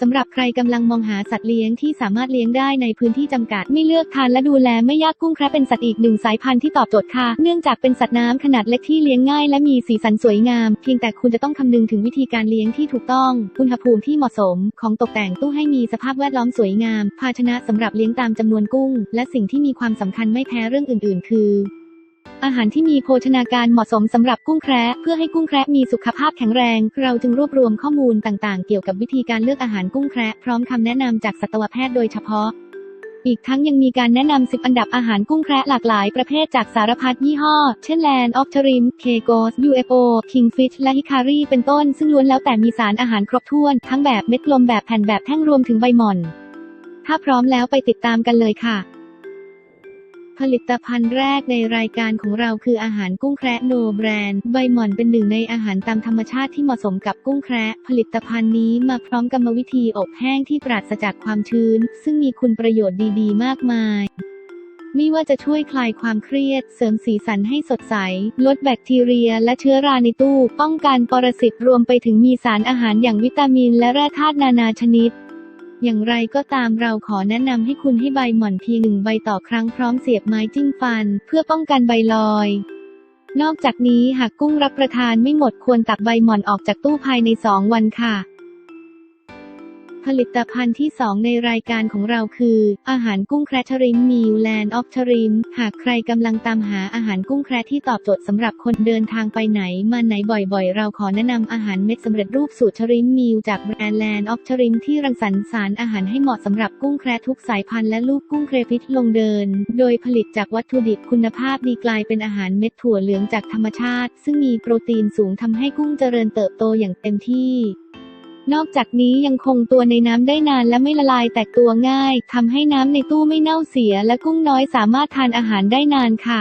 สำหรับใครกำลังมองหาสัตว์เลี้ยงที่สามารถเลี้ยงได้ในพื้นที่จำกัด ไม่เลือกทานและดูแลไม่ยากกุ้งแคระเป็นสัตว์อีกหนึ่งสายพันธุ์ที่ตอบโจทย์ค่ะ เนื่องจากเป็นสัตว์น้ำขนาดเล็กที่เลี้ยงง่ายและมีสีสันสวยงาม เพียงแต่คุณจะต้องคำนึงถึงวิธีการเลี้ยงที่ถูกต้อง อุณหภูมิที่เหมาะสม ของตกแต่งตู้ให้มีสภาพแวดล้อมสวยงาม ภาชนะสำหรับเลี้ยงตามจำนวนกุ้ง และสิ่งที่มีความสำคัญไม่แพ้เรื่องอื่น ๆ คือ อาหารที่มีโภชนาการเหมาะสมสำหรับกุ้งแคระเพื่อให้กุ้งแคระมีสุขภาพแข็งแรง เราจึงรวบรวมข้อมูลต่างๆ เกี่ยวกับวิธีการเลือกอาหารกุ้งแคระพร้อมคำแนะนำจากสัตวแพทย์โดยเฉพาะ อีกทั้งยังมีการแนะนำ 10 อันดับอาหารกุ้งแคระหลากหลายประเภทจากสารพัดยี่ห้อ เช่น Land of Shrimp, Kegos, UFO, Kingfish และ Hikari เป็นต้น ซึ่งล้วนแล้วแต่มีสารอาหารครบถ้วน ทั้งแบบเม็ดกลมแบบแผ่นแบบแท่งรวมถึงใบหม่อน ถ้าพร้อมแล้วไปติดตามกันเลยค่ะ ผลิตภัณฑ์แรกในรายการของเราคืออาหารกุ้งแคระโนแบรนด์ ใบหม่อนเป็นหนึ่งในอาหารตามธรรมชาติที่เหมาะสมกับกุ้งแคระผลิตภัณฑ์นี้มาพร้อมกรรมวิธีอบแห้งที่ปราศจากความชื้น ซึ่งมีคุณประโยชน์ดีๆ มากมายไม่ว่าจะช่วยคลายความเครียด เสริมสีสันให้สดใส ลดแบคทีเรีย และเชื้อราในตู้ ป้องกันปรสิตรวมไปถึงมีสารอาหารอย่างวิตามิน และแร่ธาตุนานาชนิด อย่างไรก็ตามเราขอแนะนำให้คุณให้ใบหม่อนเพียงหนึ่งใบต่อครั้งพร้อมเสียบไม้จิ้มฟัน เพื่อป้องกันใบลอย นอกจากนี้หากกุ้งรับประทานไม่หมดควรตักใบหม่อนออกจากตู้ภายใน 2 วันค่ะ ผลิตภัณฑ์ที่ 2 ในรายการของเราคือ อาหารกุ้งแคระชริมมิวแลนด์ออฟชริม หากใครกำลังตามหาอาหารกุ้งแครที่ตอบโจทย์สำหรับคนเดินทางไปไหนมาไหนบ่อยๆ เราขอแนะนำอาหารเม็ดสำเร็จรูปสูตรชริมมิวจากแบรนด์แลนด์ออฟชริมที่รังสรรค์สารอาหารให้เหมาะสำหรับกุ้งแครทุกสายพันธุ์และลูกกุ้งเครฟิชลงเดิน โดยผลิตจากวัตถุดิบคุณภาพดีกลายเป็นอาหารเม็ดถั่วเหลืองจากธรรมชาติ ซึ่งมีโปรตีนสูงทำให้กุ้งเจริญเติบโตอย่างเต็มที่ นอกจากนี้ยังคงตัวในน้ำได้นานและไม่ละลายแตกตัวง่ายทำให้น้ำในตู้ไม่เน่าเสียและกุ้งน้อยสามารถทานอาหารได้นานค่ะ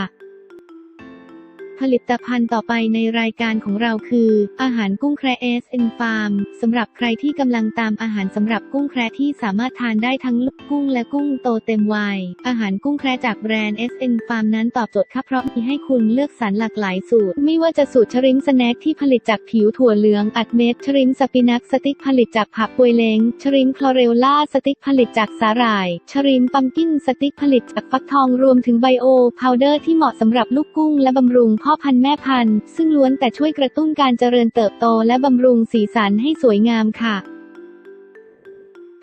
ผลิตภัณฑ์ต่อไปในรายการของเราคือ อาหารกุ้งแคระเอสเอ็นฟาร์มสำหรับใครที่กำลังตามอาหารสำหรับกุ้งแคระที่สามารถทานได้ทั้งลูกกุ้งและกุ้งโตเต็มวัย อาหารกุ้งแคระจากแบรนด์ SN Farm นั้นตอบโจทย์ค่ะเพราะมีให้คุณเลือกสรรหลากหลายสูตร ไม่ว่าจะสูตรชริมสแน็คที่ผลิตจากผิวถั่วเหลืองอัดเม็ดชริมสปินักสติ๊กผลิตจากผักปวยเล้งชริมคลอเรลล่าสติ๊กผลิตจากสาหร่ายชริมปัมกินสติ๊กผลิตจากฟักทองรวมถึงไบโอพาวเดอร์ที่เหมาะสำหรับลูกกุ้งและบำรุงพ่อพันธุ์แม่พันธุ์ ซึ่งล้วนแต่ช่วยกระตุ้นการเจริญเติบโตและบำรุงสีสันให้สวยงามค่ะ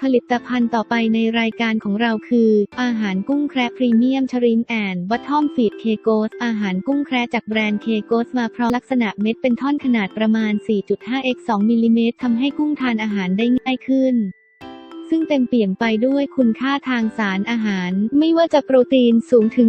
ผลิตภัณฑ์ต่อไปในรายการของเราคือ อาหารกุ้งแคระพรีเมียมชริมแอนบัตทอมฟีดเคโกสอาหารกุ้งแคระจากแบรนด์เคโกสมาพร้อมลักษณะเม็ดเป็นท่อนขนาดประมาณ 4.5 x 2 มิลลิเมตรทำให้กุ้งทานอาหารได้ง่ายขึ้น ซึ่งเต็มเปี่ยมไปด้วยคุณค่าทางสารอาหาร ไม่ว่าจะโปรตีนสูงถึง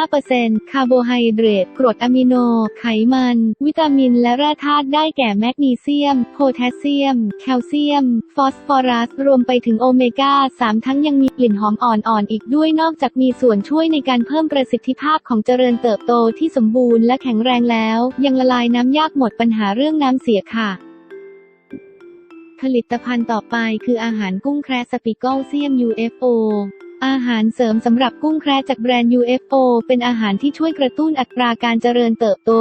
45%คาร์โบไฮเดรต กรดอะมิโน ไขมัน วิตามินและแร่ธาตุได้แก่แมกนีเซียม โพแทสเซียม แคลเซียม ฟอสฟอรัส รวมไปถึงโอเมก้า 3 ทั้งยังมีกลิ่นหอมอ่อนๆอีกด้วยนอกจากมีส่วนช่วยในการเพิ่มประสิทธิภาพของเจริญเติบโตที่สมบูรณ์และแข็งแรงแล้ว ยังละลายน้ำยากหมดปัญหาเรื่องน้ำเสียค่ะ ผลิตภัณฑ์ต่อไปคืออาหารกุ้งแคระสปิเกลเซียม UFO อาหารเสริมสำหรับกุ้งแคระจากแบรนด์ UFO เป็นอาหารที่ช่วยกระตุ้นอัตราการเจริญเติบโต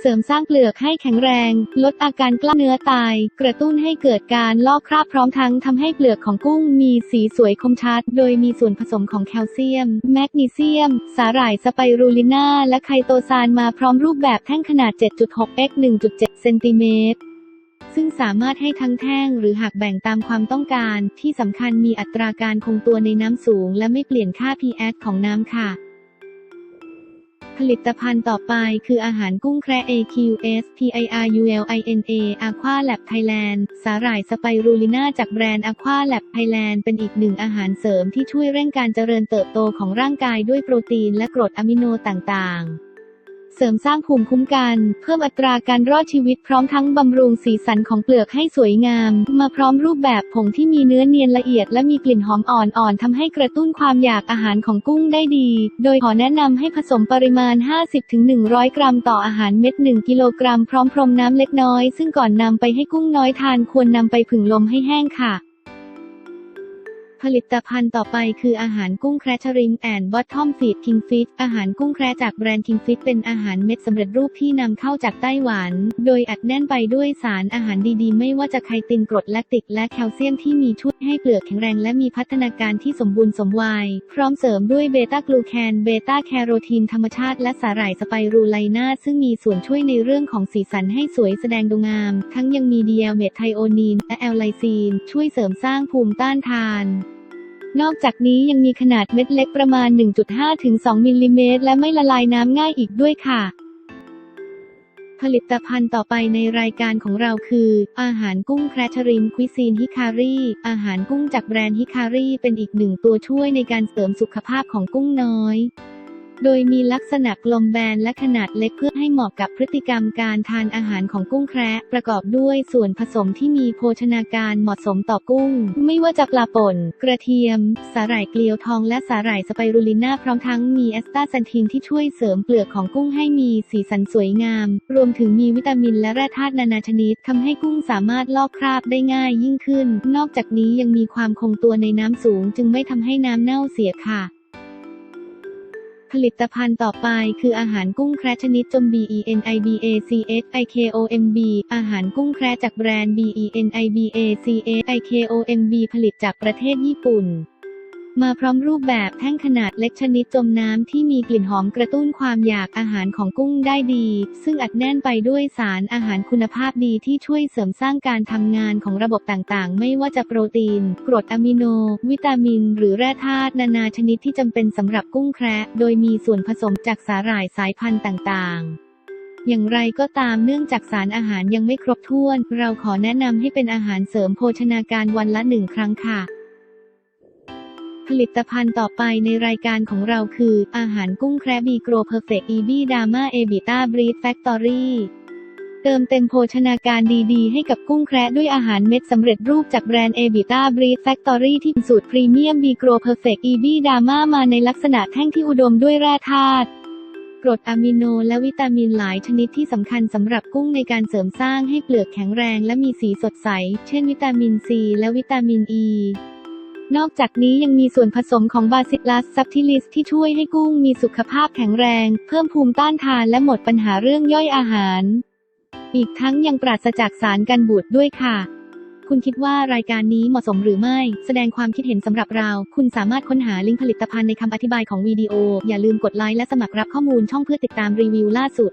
เสริมสร้างเปลือกให้แข็งแรง ลดอาการกล้ามเนื้อตาย กระตุ้นให้เกิดการลอกคราบพร้อมทั้งทำให้เปลือกของกุ้งมีสีสวยคมชัด โดยมีส่วนผสมของแคลเซียม แมกนีเซียม สาหร่ายสไปรูลิน่าและไคโตซานมาพร้อมรูปแบบแท่งขนาด 7.6 x 1.7 เซนติเมตร ซึ่งสามารถให้ทั้งแท่งหรือหักแบ่งตามความต้องการ ที่สำคัญมีอัตราการคงตัวในน้ำสูง และไม่เปลี่ยนค่า pH ของน้ำค่ะ ผลิตภัณฑ์ต่อไปคืออาหารกุ้งแคระ AQS PIRULINA Aqua Lab Thailand สาหร่ายสไปรูลิน่าจากแบรนด์ Aqua Lab Thailand เป็นอีกหนึ่งอาหารเสริมที่ช่วยเร่งการเจริญเติบโตของร่างกายด้วยโปรตีนและกรดอะมิโนต่างๆ เสริมสร้างภูมิคุ้มกัน เพิ่มอัตราการรอดชีวิตพร้อมทั้งบำรุงสีสันของเปลือกให้สวยงาม มาพร้อมรูปแบบผงที่มีเนื้อเนียนละเอียด และมีกลิ่นหอมอ่อนๆทำให้กระตุ้นความอยากอาหารของกุ้งได้ดี โดยขอแนะนำให้ผสมปริมาณ 50-100 กรัมต่ออาหารเม็ด 1 กิโลกรัมพร้อมพรมน้ำเล็กน้อย ซึ่งก่อนนำไปให้กุ้งน้อยทานควรนำไปผึ่งลมให้แห้งค่ะ ผลิตภัณฑ์ต่อไปคืออาหารกุ้งแครชริมแอนด์บอททอมฟีดคิงฟิชอาหารกุ้งแครจากแบรนด์คิงฟิชเป็นอาหารเม็ดสำเร็จรูปที่นำเข้าจากไต้หวัน โดยอัดแน่นไปด้วยสารอาหารดีๆ ไม่ว่าจะไคตินกรดแลคติกและแคลเซียมที่มีช่วยให้เปลือกแข็งแรงและมีพัฒนาการที่สมบูรณ์สมวัย พร้อมเสริมด้วยเบต้ากลูแคนเบต้าแคโรทีนธรรมชาติและสาหร่ายสไปรูไลนาซึ่งมีส่วนช่วยในเรื่องของสีสันให้สวยแสดงดูงาม ทั้งยังมีดีเอลเมทไทโอนีนและแอลไลซีน ช่วยเสริมสร้างภูมิต้านทาน นอกจากนี้ยังมีขนาดเม็ดเล็กประมาณ 1.5 ถึง 2 มิลลิเมตร และไม่ละลายน้ำง่ายอีกด้วยค่ะ ผลิตภัณฑ์ต่อไปในรายการของเราคือ อาหารกุ้งแครชริมควิซีนฮิคารีอาหารกุ้งจากแบรนด์ฮิคารีเป็นอีกหนึ่งตัวช่วยในการเสริมสุขภาพของกุ้งน้อย โดยมีลักษณะกลมแบนและขนาดเล็กเพื่อให้เหมาะกับพฤติกรรมการทานอาหารของกุ้งแคระประกอบด้วยส่วนผสมที่มีโภชนาการเหมาะสมต่อกุ้ง ไม่ว่าจะปลาป่น กระเทียม สาหร่ายเกลียวทองและสาหร่ายสไปรูลิน่าพร้อมทั้งมีแอสตาแซนทินที่ช่วยเสริมเปลือกของกุ้งให้มีสีสันสวยงาม รวมถึงมีวิตามินและแร่ธาตุนานาชนิดทำให้กุ้งสามารถลอกคราบได้ง่ายยิ่งขึ้น นอกจากนี้ยังมีความคงตัวในน้ำสูง จึงไม่ทำให้น้ำเน่าเสียค่ะ ผลิตภัณฑ์ต่อไปคืออาหารกุ้งแคระชนิดจม B E N I B A C H I K O M B อาหารกุ้งแคระจากแบรนด์ B E N I B A C H I K O M B ผลิตจากประเทศญี่ปุ่น มาพร้อมรูปแบบแท่งขนาดเล็กชนิดจมน้ำที่มีกลิ่นหอมกระตุ้นความอยากอาหารของกุ้งได้ดี ซึ่งอัดแน่นไปด้วยสารอาหารคุณภาพดีที่ช่วยเสริมสร้างการทำงานของระบบต่างๆ ไม่ว่าจะโปรตีน กรดอะมิโน วิตามิน หรือแร่ธาตุนานาชนิดที่จำเป็นสำหรับกุ้งแคระโดยมีส่วนผสมจากสาหร่ายสายพันธุ์ต่างๆอย่างไรก็ตามเนื่องจากสารอาหารยังไม่ครบถ้วน เราขอแนะนำให้เป็นอาหารเสริมโภชนาการวันละหนึ่งครั้งค่ะ ผลิตภัณฑ์ต่อไปในรายการของเราคือ อาหารกุ้งแครบีโกรเพอร์เฟกอีบีดาม่าเอบิต้าบรีดแฟคทอรี่เติมเต็มโภชนาการดีๆ ให้กับกุ้งแคระด้วยอาหารเม็ดสำเร็จรูปจากแบรนด์เอบิต้าบรีดแฟคทอรี่ที่สูตรพรีเมียมบีโกรเพอร์เฟกอีบีดาม่ามาในลักษณะแท่งที่อุดมด้วยแร่ธาตุกรดอะมิโนและวิตามินหลายชนิดที่สำคัญสำหรับกุ้งในการเสริมสร้างให้เปลือกแข็งแรงและมีสีสดใส เช่นวิตามินซีและวิตามินอ e. ี นอกจากนี้ยังมีส่วนผสมของบาซิลัสซับทิลิสที่ช่วยให้กุ้งมีสุขภาพแข็งแรง เพิ่มภูมิต้านทานและหมดปัญหาเรื่องย่อยอาหาร อีกทั้งยังปราศจากสารกันบูดด้วยค่ะ คุณคิดว่ารายการนี้เหมาะสมหรือไม่ แสดงความคิดเห็นสำหรับเรา คุณสามารถค้นหาลิงก์ผลิตภัณฑ์ในคำอธิบายของวิดีโอ อย่าลืมกดไลค์และสมัครรับข้อมูลช่องเพื่อติดตามรีวิวล่าสุด